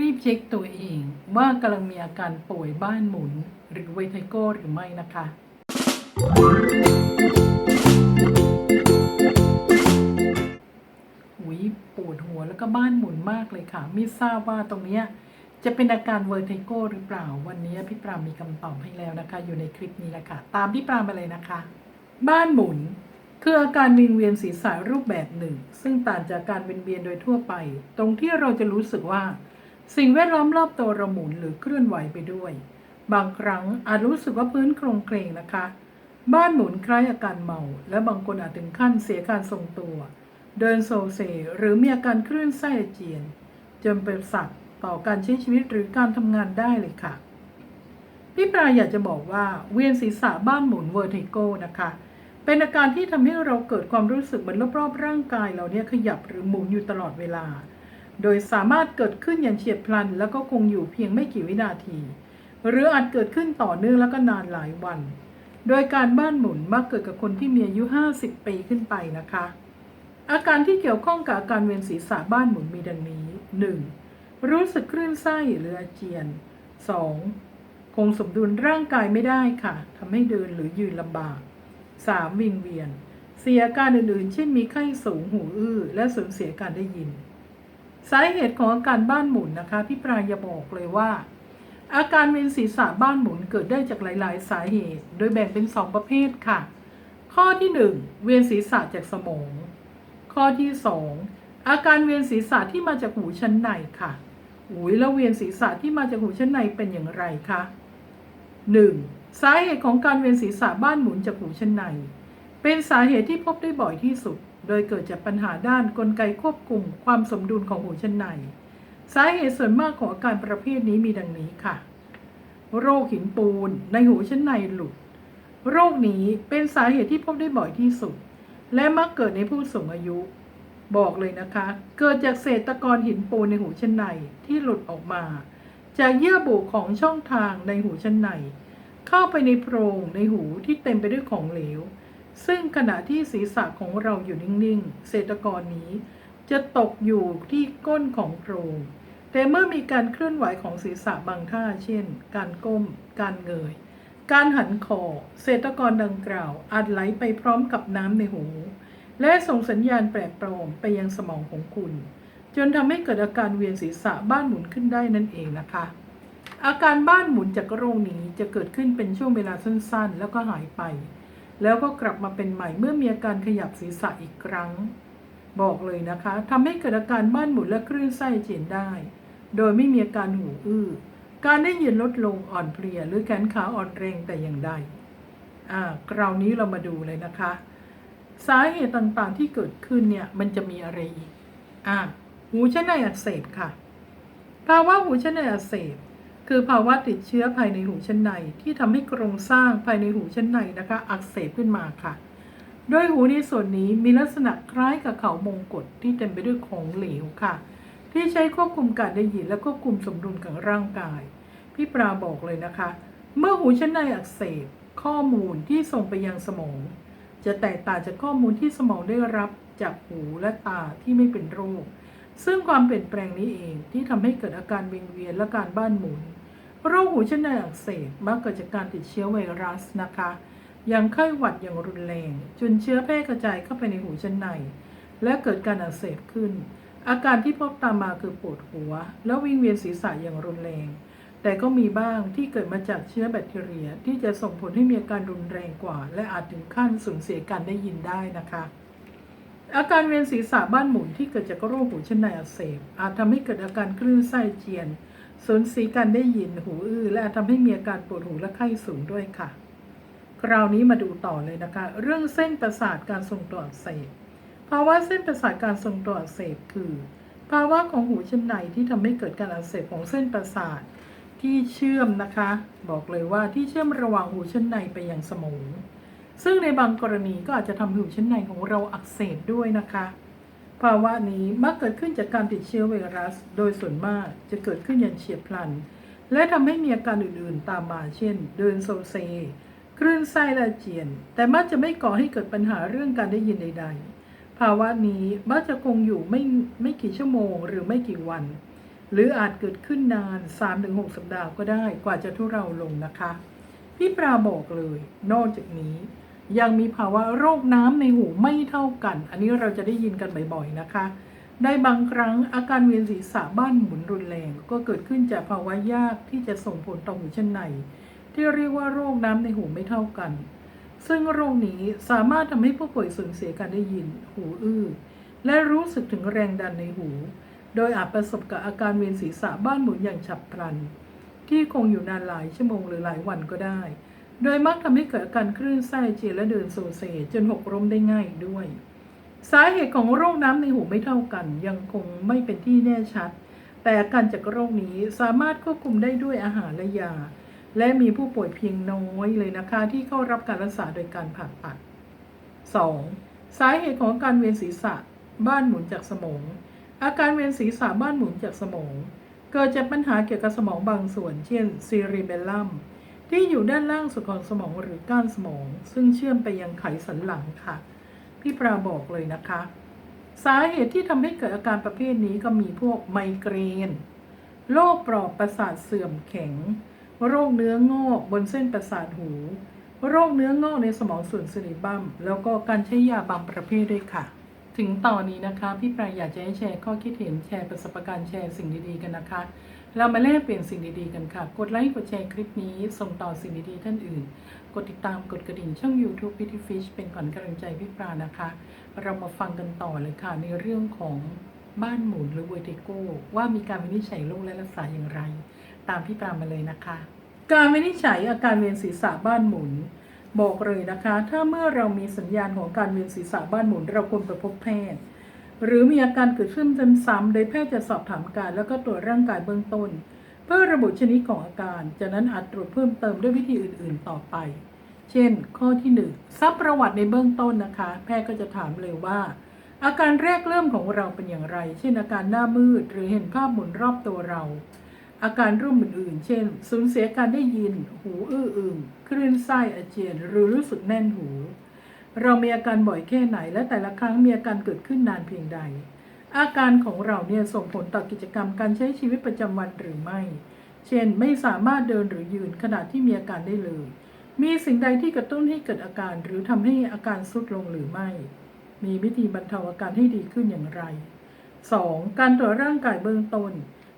รีบเช็คตัวเองว่ากำลังมีอาการป่วยบ้านหมุน หรือเวทโก้หรือไม่นะคะ หุยปวดหัวแล้วก็บ้านหมุนมากเลยค่ะ ไม่ทราบว่าตรงเนี้ยจะเป็นอาการเวอร์ติโกหรือเปล่า วันนี้พี่ปรามมีคำตอบให้แล้วนะคะ อยู่ในคลิปนี้แหละค่ะ ตามพี่ปรามมาเลยนะคะ บ้านหมุนคืออาการวิงเวียนศีรษะรูปแบบหนึ่ง ซึ่งต่างจากการเวียนเวียนโดยทั่วไป ตรงที่เราจะรู้สึกว่า สิ่งแวดล้อมรอบตัวเราหมุนหรือเคลื่อนไหวไปด้วย บางครั้งอาจรู้สึกว่าพื้นโครงเคลงนะคะ บ้านหมุนคล้ายอาการเมา และบางคนอาจถึงขั้นเสียการทรงตัว เดินโซเซหรือมีอาการคลื่นไส้อาเจียน จนเป็นสัตว์ต่อการใช้ชีวิตหรือการทำงานได้เลยค่ะ พี่ปลาอยากจะบอกว่าเวียนศีรษะบ้านหมุนเวอร์ติโกนะคะ เป็นอาการที่ทำให้เราเกิดความรู้สึกเหมือนรอบๆร่างกายเราเนี่ยขยับหรือหมุนอยู่ตลอดเวลา โดยสามารถเกิดขึ้นอย่างเฉียบพลัน แล้วก็คงอยู่เพียงไม่กี่วินาที หรืออาจเกิดขึ้นต่อเนื่องแล้วก็นานหลายวัน โดยการบ้านหมุนมักเกิดกับคนที่มีอายุ 50 ปีขึ้นไปนะคะ อาการที่เกี่ยวข้องกับอาการเวียนศีรษะบ้านหมุนมีดังนี้ 1. รู้สึกคลื่นไส้หรืออาเจียน 2. คงสมดุลร่างกายไม่ได้ค่ะทำให้เดินหรือยืนลำบาก 3. วิงเวียน เสียอาการอื่นๆ เช่นมีไข้สูงหูอื้อและสูญเสียการได้ยิน สาเหตุของอาการบ้านหมุนนะคะพี่ปรายจะบอกเลยว่า อาการเวียนศีรษะบ้านหมุนเกิดได้จากหลาย ๆ สาเหตุ โดยแบ่งเป็น 2 ประเภทค่ะ ข้อที่ 1 เวียนศีรษะจากสมอง ข้อที่ 2 อาการเวียนศีรษะที่มาจากหูชั้นในค่ะอุ้ยแล้วเวียนศีรษะที่มาจากหูชั้นในเป็นอย่างไรคะ 1. สาเหตุของการเวียนศีรษะบ้านหมุนจากหูชั้นใน เป็นสาเหตุที่พบได้บ่อยที่สุด โดยเกิดจากปัญหาด้านนกลไกควบคุมความสมดุลของหูชั้นใน สาเหตุส่วนมากของอาการประเภทนี้มีดังนี้ค่ะ โรคหินปูนในหูชั้นในหลุด โรคนี้เป็นสาเหตุที่พบได้บ่อยที่สุด และมักเกิดในผู้สูงอายุ บอกเลยนะคะ เกิดจากเศษตะกอนหินปูนในหูชั้นในที่หลุดออกมา จากเยื่อบุของช่องทางในหูชั้นใน เข้าไปในโพรงในหูที่เต็มไปด้วยของเหลว ซึ่งขณะที่ศีรษะของเราอยู่นิ่งๆ เศรษตะกอนนี้ จะตกอยู่ที่ก้นของโพรง แต่เมื่อมีการเคลื่อนไหวของศีรษะบางท่า เช่น การก้ม การเงย การหันคอ เศรษตะกอนดังกล่าวอาจไหลไปพร้อมกับน้ำในหู และส่งสัญญาณแปลกปลอมไปยังสมองของคุณ จนทำให้เกิดอาการเวียนศีรษะบ้านหมุนขึ้นได้นั่นเองนะคะ อาการบ้านหมุนจากโรคนี้จะเกิดขึ้นเป็นช่วงเวลาสั้นๆ แล้วก็หายไป แล้วก็กลับมาเป็นใหม่เมื่อมีอาการขยับศีรษะอีกครั้ง บอกเลยนะคะทำให้เกิดอาการบ้านหมุนและคลื่นไส้เจียนได้ โดยไม่มีอาการหูอื้อการได้ยินลดลงอ่อนเพลียหรือแขนขาอ่อนแรงแต่อย่างใดอ่าคราวนี้เรามาดูเลยนะคะ สาเหตุต่างๆที่เกิดขึ้นเนี่ยมันจะมีอะไรอีกอ่าหูชั้นในอักเสบค่ะภาวะหูชั้นในอักเสบ คือภาวะติดเชื้อภายในหูชั้นใน ที่ทำให้โครงสร้างภายในหูชั้นในนะคะ อักเสบขึ้นมาค่ะ โดยหูในส่วนนี้มีลักษณะคล้ายกับเขามงกฎที่เต็มไปด้วยของเหลวค่ะ ที่ใช้ควบคุมการได้ยินและควบคุมสมดุลของร่างกาย พี่ปราบอกเลยนะคะ เมื่อหูชั้นในอักเสบข้อมูลที่ส่งไปยังสมอง จะแตกต่างจากข้อมูลที่สมองได้รับจากหูและตาที่ไม่เป็นโรค ซึ่งความเปลี่ยนแปลงนี้เองที่ทำให้เกิดอาการวิงเวียนและการบ้านหมุน โรคหูชั้นในอักเสบมักเกิดจากการติดเชื้อไวรัสนะคะอย่างไข้หวัดอย่างรุนแรง จนเชื้อแพร่กระจายเข้าไปในหูชั้นใน และเกิดการอักเสบขึ้น อาการที่พบตามมาคือปวดหัว และวิงเวียนศีรษะอย่างรุนแรง แต่ก็มีบ้างที่เกิดมาจากเชื้อแบคทีเรียที่จะส่งผลให้มีอาการรุนแรงกว่า และอาจถึงขั้นสูญเสียการได้ยินได้นะคะ อาการเวียนศีรษะบ้านหมุนที่เกิดจากโรคหูชั้นในอักเสบ อาจทำให้เกิดอาการคลื่นไส้เจียนสูญเสียการได้ยินหูอื้อและอาจทำให้มีอาการปวดหูและไข้สูงด้วยค่ะ คราวนี้มาดูต่อเลยนะคะ เรื่องเส้นประสาทการทรงตัวอักเสบภาวะเส้นประสาทการทรงตัวอักเสบคือ ภาวะของหูชั้นในที่ทำให้เกิดการอักเสบของเส้นประสาทที่เชื่อมนะคะ บอกเลยว่าที่เชื่อมระหว่างหูชั้นในไปยังสมอง ซึ่งในบางกรณีก็อาจจะทำให้หูชั้นในของเราอักเสบด้วยนะคะ ภาวะนี้มักเกิดขึ้นจากการติดเชื้อไวรัส โดยส่วนมากจะเกิดขึ้นอย่างเฉียบพลัน และทำให้มีอาการอื่นๆ ตามมาเช่น เดินโซเซคลื่นไส้และเจียน แต่มักจะไม่ก่อให้เกิดปัญหาเรื่องการได้ยินใด ๆ ภาวะนี้มักจะคงอยู่ไม่ไม่กี่ชั่วโมง หรือไม่กี่วัน หรืออาจเกิดขึ้นนาน 3-6 สัปดาห์ก็ได้กว่าจะทุเราลงนะคะ พี่ปราบอกเลย นอกจากนี้ ยังมีภาวะโรคน้ำในหูไม่เท่ากัน อันนี้เราจะได้ยินกันบ่อยๆนะคะ ได้บางครั้งอาการเวียนศีรษะบ้านหมุนรุนแรง ก็เกิดขึ้นจากภาวะยากที่จะส่งผลต่อหูชั้นใน ที่เรียกว่าโรคน้ำในหูไม่เท่ากัน ซึ่งโรคนี้สามารถทำให้ผู้ป่วยสูญเสียการได้ยิน หูอื้อ และรู้สึกถึงแรงดันในหู โดยอาจประสบกับอาการเวียนศีรษะบ้านหมุนอย่างฉับพลัน ที่คงอยู่นานหลายชั่วโมงหรือหลายวันก็ได้ โดยมักทำให้เกิดอาการคลื่นไส้เจียและเดินโซเซจนหกล้มได้ง่ายด้วย สาเหตุของโรคน้ำในหูไม่เท่ากัน ยังคงไม่เป็นที่แน่ชัด แต่การจากโรคนี้สามารถควบคุมได้ด้วยอาหารและยา และมีผู้ป่วยเพียงน้อยเลยนะคะที่เข้ารับการรักษาโดยการผ่าตัด 2. สาเหตุของการเวียนศีรษะ บ้านหมุนจากสมอง อาการเวียนศีรษะบ้านหมุนจากสมอง เกิดจากปัญหาเกี่ยวกับสมองบางส่วน เช่นซีรีเบลลัม ที่อยู่ด้านล่างสุดของสมองหรือก้านสมอง ซึ่งเชื่อมไปยังไขสันหลังค่ะ พี่ปราบอกเลยนะคะ สาเหตุที่ทำให้เกิดอาการประเภทนี้ก็มีพวกไมเกรนโรคปลอบประสาทเสื่อมแข็ง โรคเนื้องอกบนเส้นประสาทหู โรคเนื้องอกในสมองส่วนซิลิบัมแล้วก็การใช้ยาบางประเภทด้วยค่ะ ถึงตอนนี้นะคะ พี่ปราอยากจะให้แชร์ข้อคิดเห็นแชร์ประสบการณ์แชร์สิ่งดีๆกันนะคะ เรามาแลกเปลี่ยนสิ่งดีๆกันค่ะ กดไลค์กดแชร์คลิปนี้ส่งต่อสิ่งดีๆท่านอื่น กดติดตามกดกระดิ่งช่อง YouTube p i t t y Fish เป็นขวัญกำลังใจพี่ปรานะคะ เรามาฟังกันต่อเลยค่ะ ในเรื่องของบ้านหมุนหรือเวติโกว่ามีการวินิจฉัยโรคและรักษาอย่างไร ตามพี่ปรามาเลยนะคะ การวินิจฉัยอาการเวียนศีรษะบ้านหมุน บอกเลยนะคะ ถ้าเมื่อเรามีสัญญาณของการเวียนศีรษะบ้านหมุน เราควรไปพบแพทย์ หรือมีอาการเกิดขึ้นซ้ำๆโดยแพทย์จะสอบถามการแล้วก็ตรวจร่างกายเบื้องต้น เพื่อระบุชนิดของอาการ จากนั้นอาจตรวจเพิ่มเติมด้วยวิธีอื่น ๆ ต่อไป เช่น ข้อที่หนึ่งซับประวัติในเบื้องต้นนะคะ แพทย์ก็จะถามเลยว่า อาการแรกเริ่มของเราเป็นอย่างไร เช่น อาการหน้ามืด หรือเห็นภาพหมุนรอบตัวเรา อาการร่วมอื่น ๆ เช่น สูญเสียการได้ยิน หูอื้ออึงคลื่นไส้อาเจียน หรือรู้สึกแน่นหู เรามีอาการบ่อยแค่ไหน และแต่ละครั้งมีอาการเกิดขึ้นนานเพียงใด อาการของเราเนี่ยส่งผลต่อกิจกรรมการใช้ชีวิตประจำวันหรือไม่ เช่น ไม่สามารถเดินหรือยืนขณะที่มีอาการได้เลย มีสิ่งใดที่กระตุ้นให้เกิดอาการหรือทำให้อาการทรุดลงหรือไม่ มีวิธีบรรเทาอาการให้ดีขึ้นอย่างไร 2. การตรวจร่างกายเบื้องต้น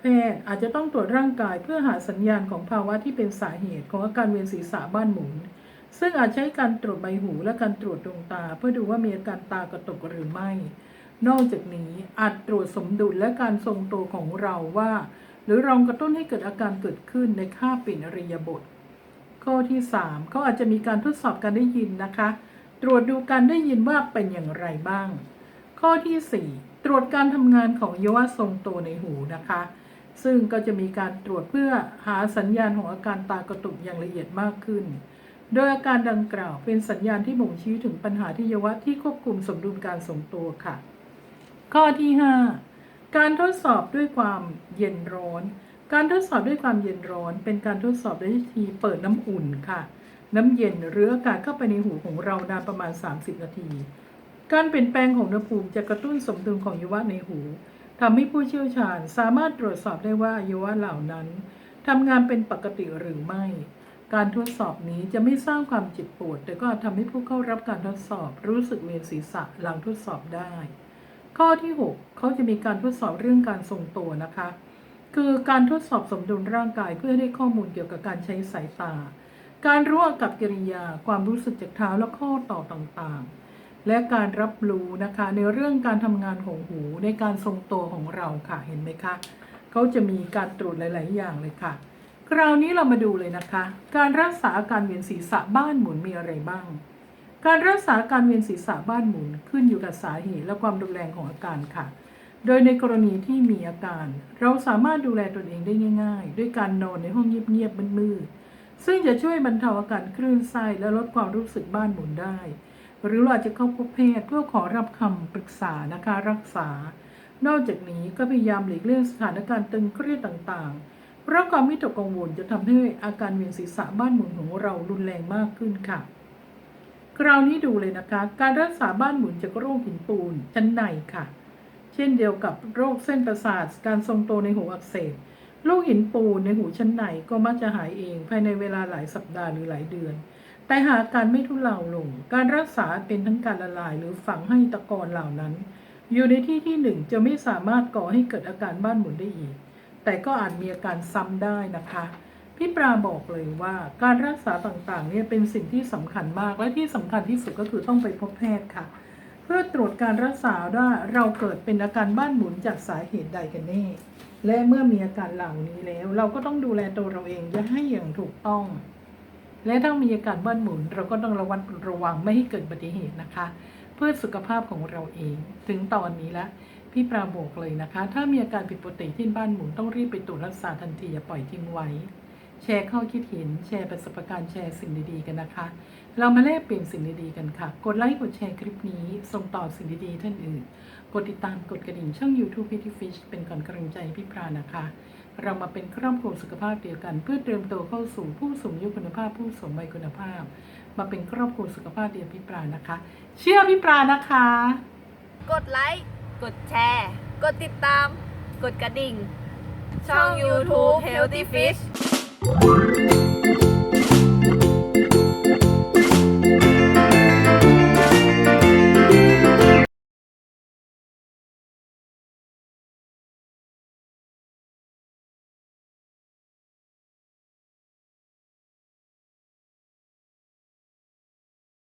แพทย์อาจจะต้องตรวจร่างกายเพื่อหาสัญญาณของภาวะที่เป็นสาเหตุของอาการเวียนศีรษะบ้านหมุน ซึ่งอาจใช้การตรวจใบหูและการตรวจดวงตา เพื่อดูว่ามีอาการตากระตุกหรือไม่ นอกจากนี้อาจตรวจสมดุลและการทรงตัวของเราว่า หรือลองกระตุ้นให้เกิดอาการเกิดขึ้นในค่าปลี่นอริยบท ข้อที่3เขาอาจจะมีการทดสอบการได้ยินนะคะ ตรวจดูการได้ยินว่าเป็นอย่างไรบ้าง ข้อที่ 4 ตรวจการทำงานของยวะทรงตัวในหูนะคะ ซึ่งก็จะมีการตรวจเพื่อหาสัญญาณของอาการตากระตุกอย่างละเอียดมากขึ้น โดยอาการดังกล่าวเป็นสัญญาณที่บ่งชี้ถึงปัญหาที่ยวะที่ควบคุมสมดุลการทรงตัวค่ะ ข้อที่ 5 การทดสอบด้วยความเย็นร้อน การทดสอบด้วยความเย็นร้อน เป็นการทดสอบด้วยวิธีเปิดน้ำอุ่นค่ะ น้ำเย็นหรืออากาศเข้าไปในหูของเรานานประมาณ 30 นาที การเปลี่ยนแปลงของอุณหภูมิจะกระตุ้นสมดุลของยวะในหูทำให้ผู้เชี่ยวชาญสามารถตรวจสอบได้ว่ายวะเหล่านั้นทำงานเป็นปกติหรือไม่ การทดสอบนี้จะไม่สร้างความเจ็บปวด แต่ก็อาจทำให้ผู้เข้ารับการทดสอบรู้สึกเวียนศีรษะหลังทดสอบได้ ข้อที่ 6 เขาจะมีการทดสอบเรื่องการทรงตัวนะคะ คือการทดสอบสมดุลร่างกายเพื่อได้ข้อมูลเกี่ยวกับการใช้สายตา การรู้อากับกิริยา ความรู้สึกจากเท้าและข้อต่อต่างๆ และการรับรู้นะคะในเรื่องการทำงานของหูในการทรงตัวของเราค่ะเห็นไหมคะ เขาจะมีการตรวจหลาย ๆ อย่างเลยค่ะ คราวนี้เรามาดูเลยนะคะ การรักษาอาการเวียนศีรษะบ้านหมุนมีอะไรบ้าง การรักษาการเวียนศีรษะบ้านหมุนขึ้นอยู่กับสาเหตุและความรุนแรงของอาการค่ะ โดยในกรณีที่มีอาการ เราสามารถดูแลตนเองได้ง่าย ๆ ด้วยการนอนในห้องเงียบๆมืดๆซึ่งจะช่วยบรรเทาอาการคลื่นไส้และลดความรู้สึกบ้านหมุนได้ หรือเราอาจจะเข้าพบแพทย์เพื่อขอรับคำปรึกษานะคะรักษา นอกจากนี้ก็พยายามหลีกเลี่ยงสถานการณ์ตึงเครียดต่างๆ เพราะความวิตกกังวลจะทำให้อาการเวียนศีรษะบ้านหมุนของเรารุนแรงมากขึ้นค่ะ คราวนี้ดูเลยนะคะ การรักษาบ้านหมุนจากโรคหินปูนชั้นในค่ะ เช่นเดียวกับโรคเส้นประสาท การทรงตัวในหูอักเสบลูกหินปูนในหูชั้นในก็มักจะหายเองภายในเวลาหลายสัปดาห์หรือหลายเดือน แต่หากการไม่ทุเลาลง การรักษาเป็นทั้งการละลายหรือฝังให้ตะกอนเหล่านั้น อยู่ในที่ที่หนึ่งจะไม่สามารถก่อให้เกิดอาการบ้านหมุนได้อีก แต่ก็อาจมีอาการซ้ำได้นะคะ พี่ปราบอกเลยว่าการรักษาต่างๆเนี่ยเป็นสิ่งที่สำคัญมากและที่สำคัญที่สุดก็คือต้องไปพบแพทย์ค่ะ เพื่อตรวจการรักษาว่าเราเกิดเป็นอาการบ้านหมุนจากสาเหตุใดกันแน่และเมื่อมีอาการเหล่านี้แล้ว เราก็ต้องดูแลตัวเราเองอย่าให้อย่างถูกต้อง และถ้ามีอาการบ้านหมุน เราก็ต้องระวัดระวังไม่ให้เกิดอุบัติเหตุนะคะ เพื่อสุขภาพของเราเอง ถึงตอนนี้ละ พี่ปราบอกเลยนะคะ ถ้ามีอาการผิดปกติที่บ้านหมุนต้องรีบไปตรวจรักษาทันทีอย่าปล่อยทิ้งไว้ แชร์ข้อคิดเห็น แชร์ประสบการณ์แชร์สิ่งดีๆกันนะคะ เรามาแลกเปลี่ยนสิ่งดีๆกันค่ะ กดไลค์กดแชร์คลิปนี้ ส่งต่อสิ่งดีๆท่านอื่น กดติดตามกดกระดิ่งช่อง YouTube p i t y Fish เป็นก่อนกำลังใจพี่ปรานะคะ เรามาเป็นครอบครัวสุขภาพเดียวกัน เพื่อเตรียมตัวเข้าสู่ผู้สูงอายุคุณภาพ ผู้สูงวัยคุณภาพ มาเป็นครอบครัวสุขภาพเดียวพี่ปรานะคะ เชื่อพี่ปรานะคะ กดไลค์ กดแชร์ กดติดตาม กดกระดิ่ง ช่อง YouTube Healthy Fish